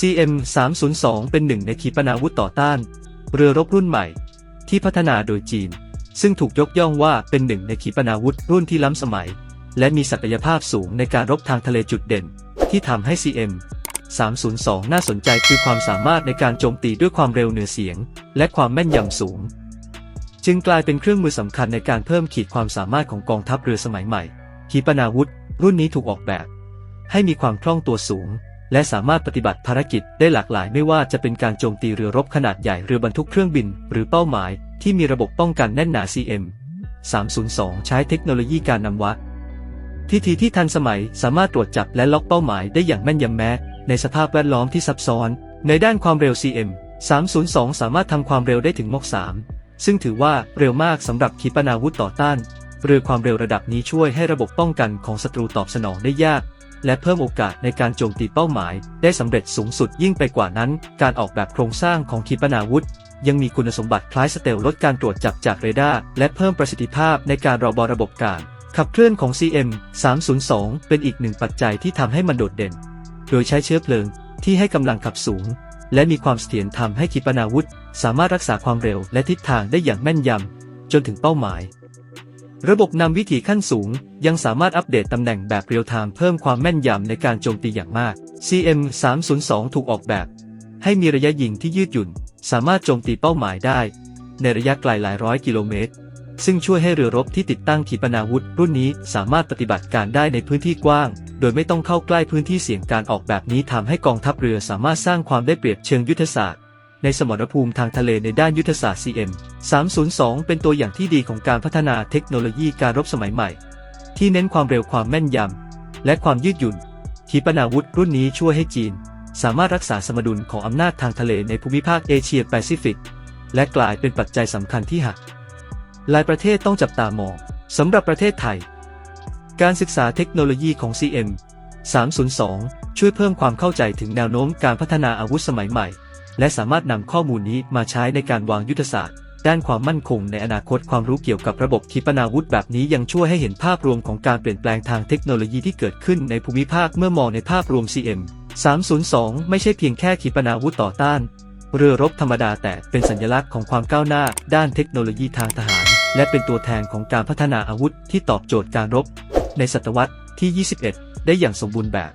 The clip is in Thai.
CM 302 เป็นหนึ่งในขีปนาวุธต่อต้าน เรือรบรุ่นใหม่ ที่พัฒนาโดยจีน ซึ่งถูกยกย่องว่าเป็นหนึ่งในขีปนาวุธรุ่นที่ล้ำสมัย และมีศักยภาพสูงในการรบทางทะเลจุดเด่น ที่ทำให้ CM 302 น่าสนใจคือความสามารถในการโจมตีด้วยความเร็วเหนือเสียง และความแม่นยำสูง จึงกลายเป็นเครื่องมือสำคัญในการเพิ่มขีดความสามารถของกองทัพเรือสมัยใหม่ขีปนาวุธ รุ่นนี้ถูกออกแบบ ให้มีความคล่องตัวสูง และสามารถปฏิบัติภารกิจได้หลากหลายไม่ว่าจะเป็นการโจมตีเรือรบขนาดใหญ่ เรือบรรทุกเครื่องบิน หรือเป้าหมาย ที่มีระบบป้องกันแน่นหนา CM 302 ใช้เทคโนโลยีการนำวัดทีทีที่ทันสมัยสามารถตรวจจับและล็อกเป้าหมายได้อย่างแม่นยำแม้ ในสภาพแวดล้อมที่ซับซ้อน ในด้านความเร็ว CM 302 สามารถทำความเร็วได้ถึงมอก3 ซึ่งถือว่าเร็วมากสำหรับขีปนาวุธต่อต้าน เรือความเร็วระดับนี้ช่วยให้ระบบป้องกันของศัตรูตอบสนองได้ยาก และเพิ่มโอกาสในการโจมตีเป้าหมาย ได้สำเร็จสูงสุดยิ่งไปกว่านั้น การออกแบบโครงสร้างของขีปนาวุธ ยังมีคุณสมบัติคล้ายสเตลลดการตรวจจับจากเรดาร์และเพิ่มประสิทธิภาพในการรอบอระบบการ ขับเคลื่อนของ CM 302เป็นอีกหนึ่งปัจจัยที่ทำให้มันโดดเด่น โดยใช้เชื้อเพลิงที่ให้กำลังขับสูง และมีความเสถียรทำให้ขีปนาวุธ สามารถรักษาความเร็วและทิศทางได้อย่างแม่นยำจนถึงเป้าหมาย ระบบนำวิถีขั้นสูง ยังสามารถอัปเดตตำแหน่งแบบเรียลไทม์เพิ่มความแม่นยำในการโจมตีอย่างมาก CM 302 ถูกออกแบบ ให้มีระยะยิงที่ยืดหยุ่น สามารถโจมตีเป้าหมายได้ ในระยะไกลหลายร้อยกิโลเมตร ซึ่งช่วยให้เรือรบที่ติดตั้งขีปนาวุธ รุ่นนี้สามารถปฏิบัติการได้ในพื้นที่กว้าง โดยไม่ต้องเข้าใกล้พื้นที่เสี่ยงการออกแบบนี้ทำให้กองทัพเรือสามารถสร้างความได้เปรียบเชิงยุทธศาสตร์ ในสมรภูมิทางทะเลในด้านยุทธศาสตร์ CM 302 เป็นตัวอย่างที่ดีของการพัฒนาเทคโนโลยีการรบสมัยใหม่ ที่เน้นความเร็วความแม่นยำ และความยืดหยุ่น ขีปนาวุธรุ่นนี้ช่วยให้จีน สามารถรักษาสมดุลของอำนาจทางทะเลในภูมิภาคเอเชียแปซิฟิก และกลายเป็นปัจจัยสำคัญที่หักหลายประเทศต้องจับตามองสำหรับประเทศไทย การศึกษาเทคโนโลยีของ CM 302 ช่วยเพิ่มความเข้าใจถึงแนวโน้มการพัฒนาอาวุธสมัยใหม่ และสามารถนำข้อมูลนี้มาใช้ในการวางยุทธศาสตร์ ด้านความมั่นคงในอนาคตความรู้เกี่ยวกับระบบขีปนาวุธแบบนี้ยังช่วยให้เห็นภาพรวมของการเปลี่ยนแปลงทางเทคโนโลยีที่เกิดขึ้นในภูมิภาคเมื่อมองในภาพรวม CM 302 ไม่ใช่เพียงแค่ขีปนาวุธต่อต้าน เรือรบธรรมดาแต่เป็นสัญลักษณ์ของความก้าวหน้า ด้านเทคโนโลยีทางทหาร และเป็นตัวแทนของการพัฒนาอาวุธที่ตอบโจทย์การรบ ในศตวรรษที่ 21 ได้อย่างสมบูรณ์แบบ